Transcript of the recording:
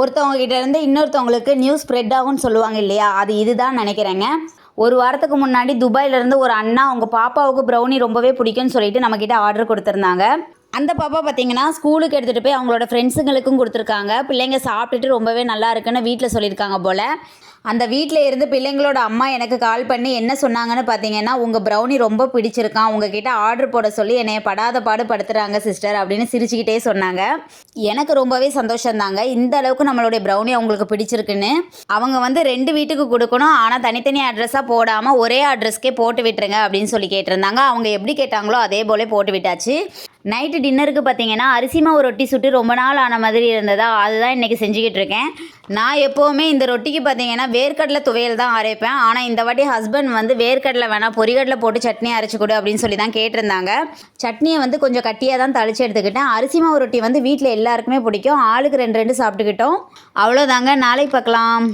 ஒருத்தவங்க கிட்டேருந்து இன்னொருத்தவங்களுக்கு நியூஸ் ஸ்ப்ரெட் ஆகும்னு சொல்லுவாங்க இல்லையா? அது இதுதான் நினைக்கிறேங்க. ஒரு வாரத்துக்கு முன்னாடி துபாயிலேருந்து ஒரு அண்ணா அவங்க பாப்பாவுக்கு ப்ரௌனி ரொம்பவே பிடிக்கும்னு சொல்லிட்டு நம்மக்கிட்ட ஆர்டர் கொடுத்துருந்தாங்க. அந்த பாப்பா பார்த்தீங்கன்னா ஸ்கூலுக்கு எடுத்துகிட்டு போய் அவங்களோட ஃப்ரெண்ட்ஸுங்களுக்கும் கொடுத்துருக்காங்க. பிள்ளைங்க சாப்பிட்டுட்டு ரொம்பவே நல்லா இருக்குன்னு வீட்டில் சொல்லியிருக்காங்க போல். அந்த வீட்டில் இருந்து பிள்ளைங்களோட அம்மா எனக்கு கால் பண்ணி என்ன சொன்னாங்கன்னு பார்த்தீங்கன்னா உங்கள் ப்ரௌனி ரொம்ப பிடிச்சிருக்கான். உங்ககிட்ட ஆர்டர் போட சொல்லி என்னைய படாத பாடு படுத்துறாங்க சிஸ்டர் அப்படின்னு சிரிச்சுக்கிட்டே சொன்னாங்க. எனக்கு ரொம்பவே சந்தோஷம்தாங்க. இந்த அளவுக்கு நம்மளுடைய ப்ரௌனி அவங்களுக்கு பிடிச்சிருக்குன்னு. அவங்க வந்து ரெண்டு வீட்டுக்கு கொடுக்கணும். ஆனால் தனித்தனி அட்ரஸாக போடாமல் ஒரே அட்ரஸ்க்கே போட்டு விட்டுருங்க அப்படின்னு சொல்லி கேட்டிருந்தாங்க. அவங்க எப்படி கேட்டாங்களோ அதே போல போட்டு விட்டாச்சு. நைட்டு டின்னருக்கு பார்த்தீங்கன்னா அரிசி மாவு ரொட்டி சுட்டு ரொம்ப நாள் ஆன மாதிரி இருந்ததா அதுதான் இன்றைக்கி செஞ்சுக்கிட்டு இருக்கேன். நான் எப்போவுமே இந்த ரொட்டிக்கு பார்த்தீங்கன்னா வேர்க்கடலை துவையல் தான் அரைப்பேன். ஆனால் இந்த வாட்டி ஹஸ்பண்ட் வந்து வேர்க்கடலை வேணாம் பொரிகடலை போட்டு சட்னி அரைச்சி கொடு அப்படின்னு சொல்லி தான் கேட்டிருந்தாங்க. சட்னியை வந்து கொஞ்சம் கட்டியாக தான் தளிச்சு எடுத்துக்கிட்டேன். அரிசி மாவு ரொட்டி வந்து வீட்டில் எல்லாருக்குமே பிடிக்கும். ஆளுக்கு ரெண்டு ரெண்டு சாப்பிட்டுக்கிட்டோம். அவ்வளோதாங்க நாளைக்கு பார்க்கலாம்.